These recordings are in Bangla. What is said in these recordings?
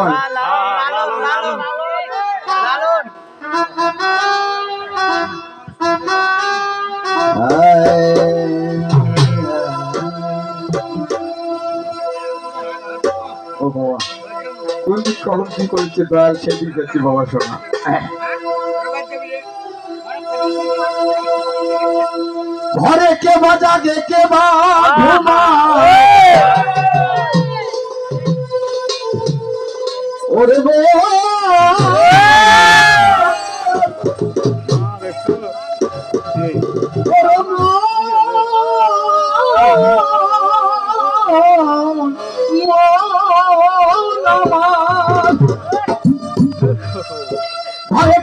বল। ও বাবা। কোন দিক কলম কি করেছে দয়াল সেদিক দেখছি বাবা শোনা ঘরে কে বাজা গে কে বা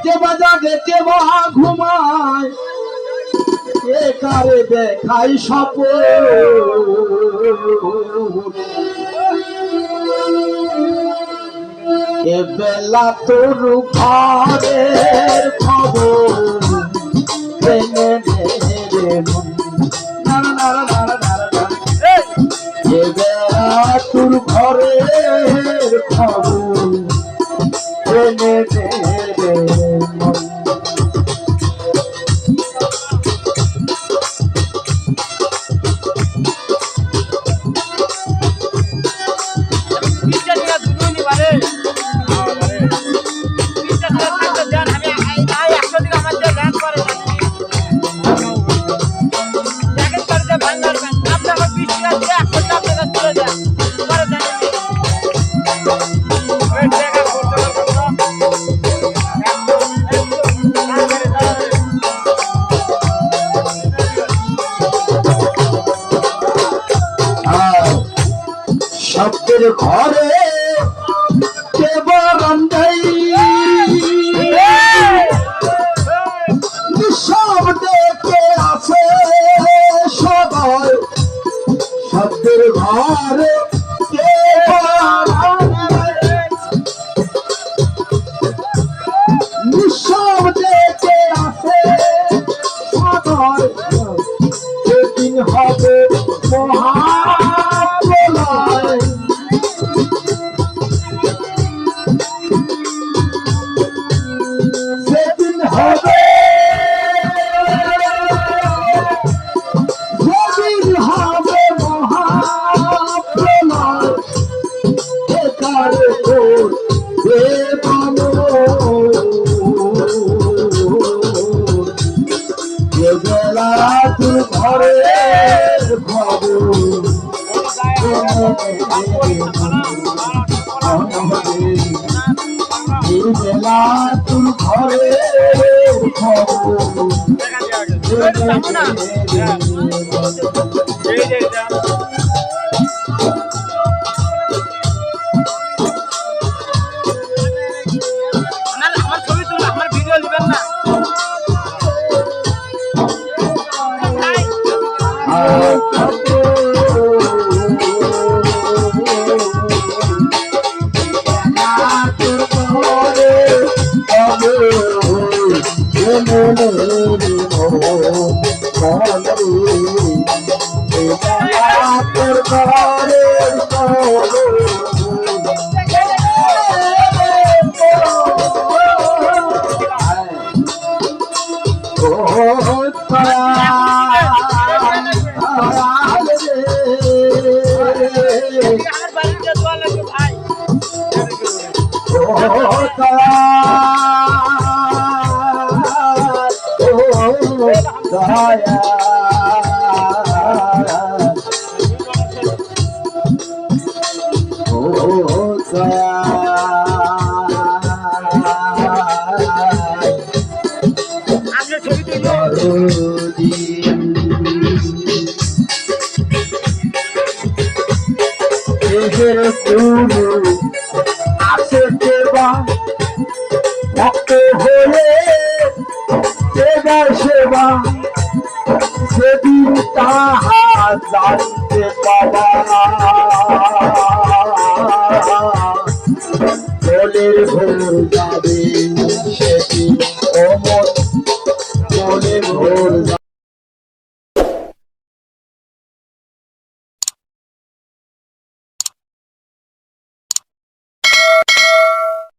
কে বাজা গে কে বা ঘুমায়? কে কারে দেখাই সপ এ বেলা তোর ঘরের খবর। ঘরে শব্দে কে আছে সবাই। শব্দের ঘরে বেলা তোর ঘরে বেলা তোর ঘরে আমার বাড়িতে আছে দেবা ভক্ত হলে দেবার সেবা সেদিন তাহা জানতে পাবা